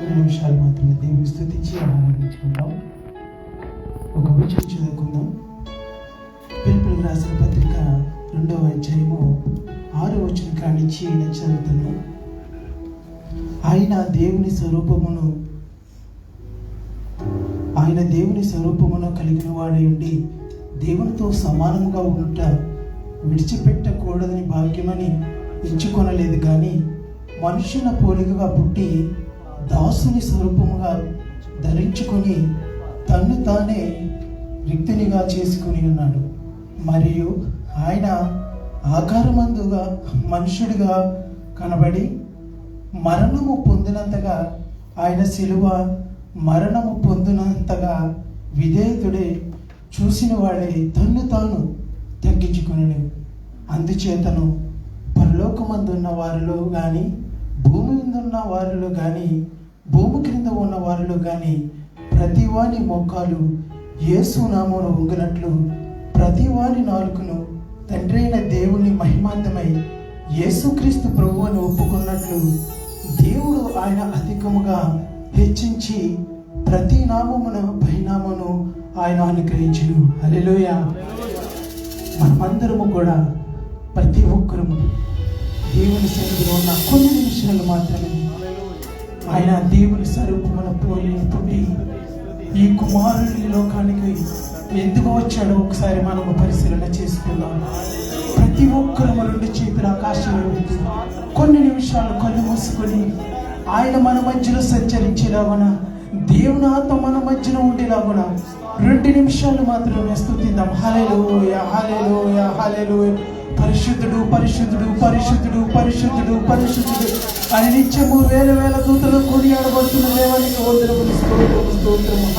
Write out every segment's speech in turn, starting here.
కొన్ని నిమిషాలు మాత్రమే దేవుని స్థుతించి ఆనందించుకుందాం ఒక విషయం చదువుకుందాం. పిలుపులకు రాసిన పత్రిక రెండవ అధ్యాయము ఆరో వచ్చిన కానించి నేను చదువుతున్నాం ఆయన దేవుని స్వరూపమును ఆయన దేవుని స్వరూపమును కలిగిన వాడై ఉండి దేవునితో సమానముగా ఉంట విడిచిపెట్టకూడదని భాగ్యమని ఎంచుకొనలేదు. కానీ మనుషుల పోలికగా పుట్టి దాసుని స్వరూపముగా ధరించుకొని తన్ను తానే రిక్తినిగా చేసుకుని ఉన్నాడు. మరియు ఆయన ఆకారమందుగా మనుషుడిగా కనబడి మరణము పొందినంతగా ఆయన శిలువ మరణము పొందినంతగా విధేయుడే చూసిన వాడే తన్ను తాను తగ్గించుకుని అందుచేతను పరలోకమందున్న వారిలో కానీ భూమి మీద ఉన్న వారిలో కానీ భూమి క్రింద ఉన్న వారిలో కానీ ప్రతి వాని మొక్కాలు యేసు నామమును ఉంగినట్లు ప్రతివాని నాలుకను తండ్రి అయిన దేవుని మహిమాంతమై యేసుక్రీస్తు ప్రభు అని ఒప్పుకున్నట్లు దేవుడు ఆయన అధికముగా హెచ్చించి ప్రతి నామమున పరిణామను ఆయన అనుగ్రహించును. అలెలోయ మనమందరము కూడా ప్రతి ఒక్కరము దేవుని సన్నిధిలో ఉన్న కొన్ని నిమిషాలు మాత్రమే ఆయన దేవుని స్వరూపమున పోలి పుట్టి ఈ కుమారుని లోకానికి ఎందుకు వచ్చాడో ఒకసారి మనము పరిశీలన చేసుకుందాం. ప్రతి ఒక్కరు మన రెండు చేతులు ఆకాశంలో కొన్ని నిమిషాలు కళ్ళు మూసుకొని ఆయన మన మధ్యలో సంచరించేలాగున దేవుని ఆత్మ మన మధ్యలో ఉండేలాగున రెండు నిమిషాలు మాత్రమే స్తుతిద్దాం హల్లెలూయ హల్లెలూయ హల్లెలూయ. పరిశుద్ధుడు పరిశుద్ధుడు పరిశుద్ధుడు పరిశుద్ధుడు పరిశుద్ధుడు. అని నిత్యము వేల వేల దూతలు కొనియాడబడుతున్న దేవానికి వందనములు స్తోత్రము స్తోత్రము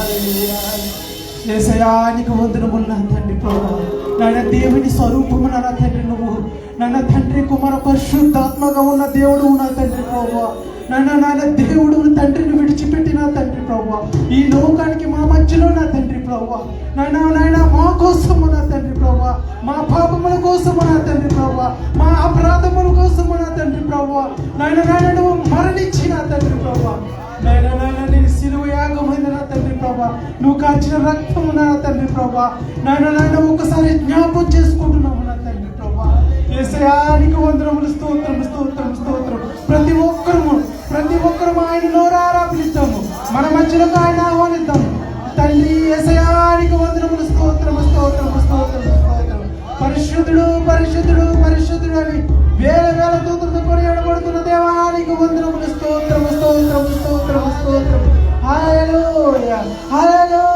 ఏసయానికి వందనములు నా తండ్రి ప్రభు. నాయన దేవుని స్వరూపము నా తండ్రి నువ్వు. నాన్న తండ్రి కుమార పరిశుద్ధాత్మగా ఉన్న దేవుడు నా తండ్రి ప్రభు. నాన్న నాన్న దేవుడు తండ్రిని విడిచిపెట్టిన తండ్రి ప్రభు ఈ లోకానికి మా మధ్యలో నా తండ్రి ప్రభు నాయన నాయన మా కోసము నా తండ్రి ప్రభు మా పాపముల కోసము నా తండ్రి ప్రభు మా అపరాధముల కోసము నా తండ్రి ప్రభు నాయన నాయన నువ్వు మరణించి నా తండ్రి ప్రభు నాయన నాయన నేను సిలువ యాగమైన నా తండ్రి ప్రభా నువ్వు కాచిన రక్తము నా తండ్రి ప్రభా నాయన నాయన ఒకసారి జ్ఞాపం చేసుకుంటున్నాము నా తండ్రి ప్రభా ఏసయానికి వందరములు స్తోత్రం స్తోత్రం స్తోత్రం ప్రతి ఒక్కరు ప్రతి ఒక్కరు ఆయన నోరారా పిలుస్తాము మన మధ్యలోకి ఆయన ఆహ్వానిద్దాం. తల్లి ఎసయానికి వందనములు స్తోత్రం స్తోత్రం స్తోత్రం స్తోత్రం పరిశుద్ధుడు పరిశుద్ధుడు పరిశుద్ధుడు అని వేల వేల దూతలతో కొనియాడబడుతున్న దేవానికి వందనములు స్తోత్రం స్తోత్రం స్తోత్రం స్తోత్రం హల్లెలూయా హల్లెలూయా.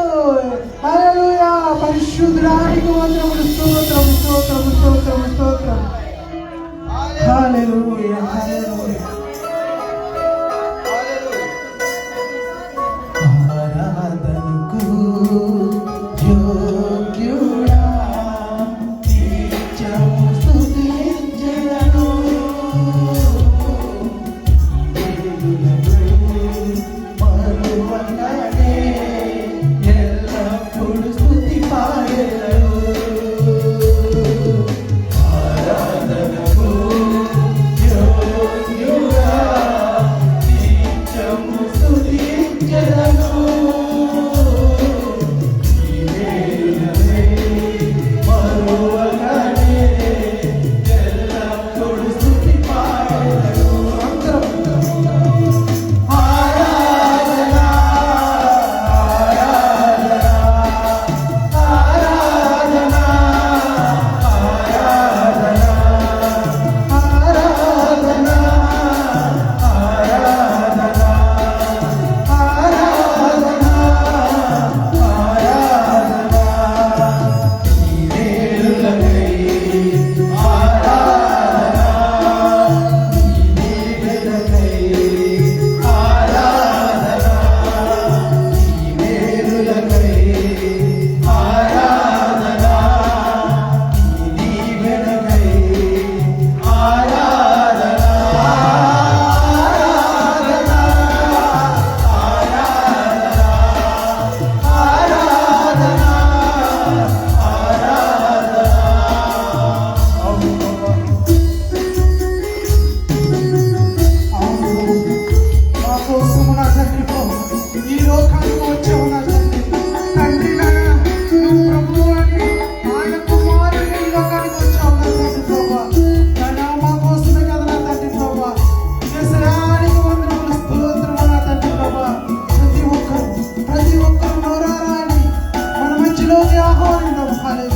hallelujah.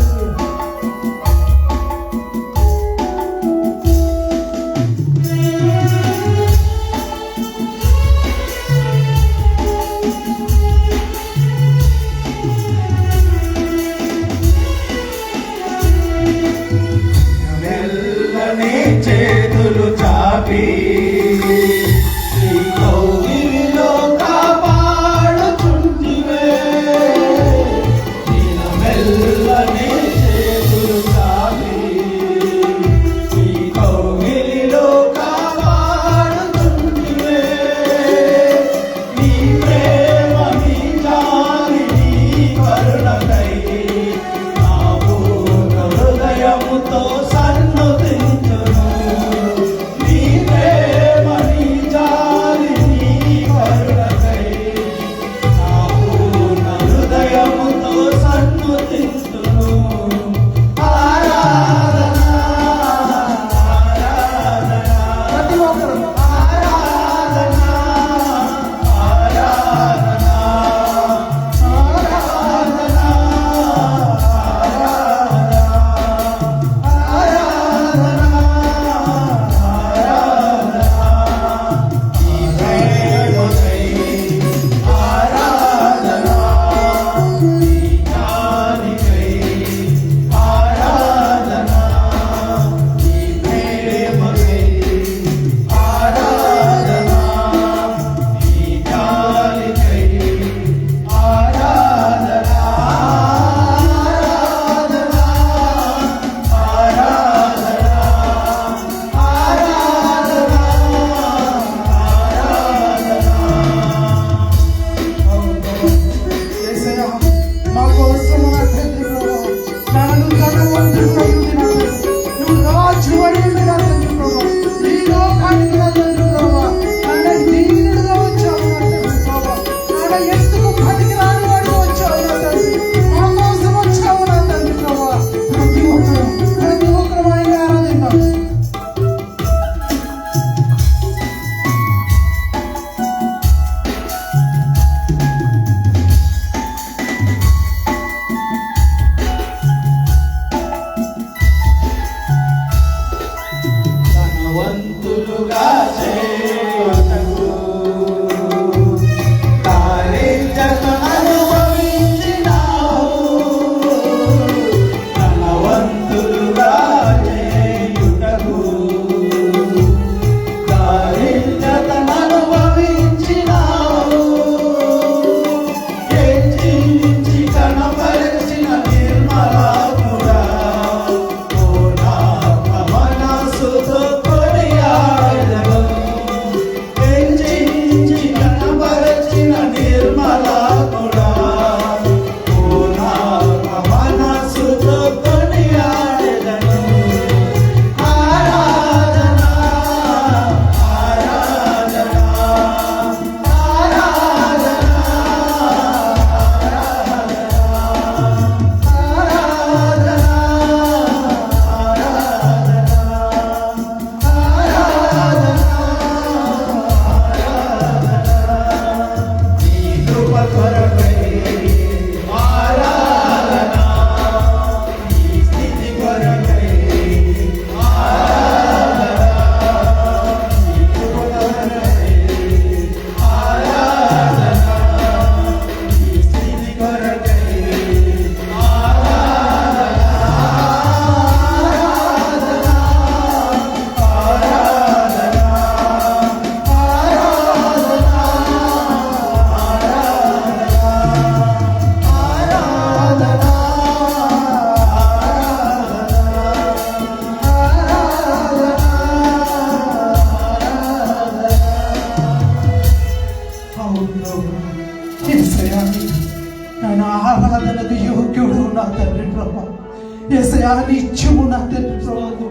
ఏసయా నిత్యము నా తండ్రి ప్రభావం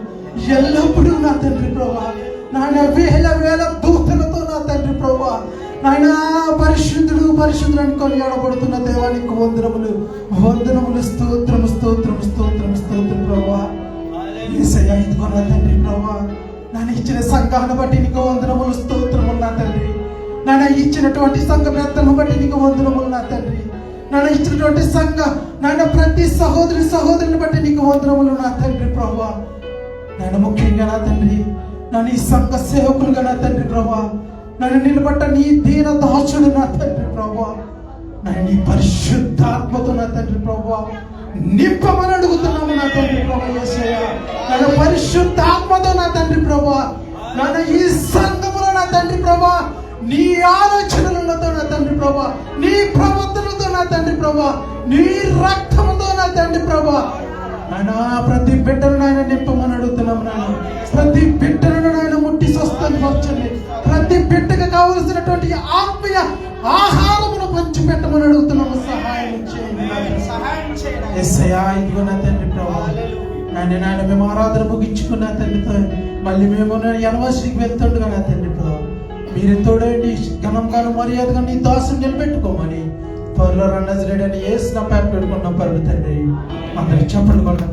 ఎల్లప్పుడూ నా తండ్రి ప్రభా. నాయన వేల వేల దూతలతో నా తండ్రి ప్రభా. నాయన పరిశుద్ధుడు పరిశుద్ధుడు కొని ఆడబడుతున్న దేవానికి వందనములు. వందనములు స్తోత్రము స్తోత్రము స్తోత్రము స్తోత్రం ప్రభా. ఏసయ్యా ఇదిగో నా తండ్రి ప్రభా. నన్ను ఇచ్చిన సంఘాన్ని బట్టి నీకు వందనములు స్తోత్రములు నా తండ్రి. నన్ను ఇచ్చినటువంటి సంఘ పెద్దలను బట్టి నీకు వందనములు నా తండ్రి. నన్ను ఇచ్చినటువంటి సంఘ నాన్న ప్రతి సహోదరి సహోదరుని బట్టి నీకు వందనములు నా తండ్రి ప్రభా నేను ముఖ్యంగా నా తండ్రి నన్ను ఈ సంఘ సేవకులుగా నా తండ్రి ప్రభా నన్ను నిలబట్ట నీ దీన దాసుడు నా తండ్రి ప్రభా నన్ను నీ పరిశుద్ధాత్మతో నా తండ్రి ప్రభా నింపమని అడుగుతున్నాము నా తండ్రి ప్రభా ఏసయ్య నన్ను పరిశుద్ధాత్మతో నా తండ్రి ప్రభా నన్ను ఈ సంఘ నీ ఆలోచనలతో నా తండ్రి ప్రభా నీ ప్రవర్తనతో నా తండ్రి ప్రభా నీ రక్తముతో నా తండ్రి ప్రభా. నాయన ప్రతి బిడ్డను నాయన నింపమని అడుగుతున్నాం నాయన. ప్రతి బిడ్డను నాయన ముట్టి స్వస్థని మార్చండి ప్రతి బిడ్డకు కావలసినటువంటి ఆత్మీయ ఆహారమును పంచి పెట్టమని అడుగుతున్నాము సహాయం చేయండి ఇదిగో నా తండ్రి ప్రభా. నాయన నాయన మేము ఆరాధన ముగించుకున్న తండ్రితో మళ్ళీ మేము యూనివర్సిటీకి వెళ్తుండగా నా తండ్రి మీరు తోడండి. ఘనంగాను మర్యాదగా నీ దాసుని నిలబెట్టుకోమని త్వరలో రన్నజ్ రెడీ అని వేసిన పేరు పెట్టుకున్న పరుగు తండ్రి. అందరికి చెప్పండి కూడా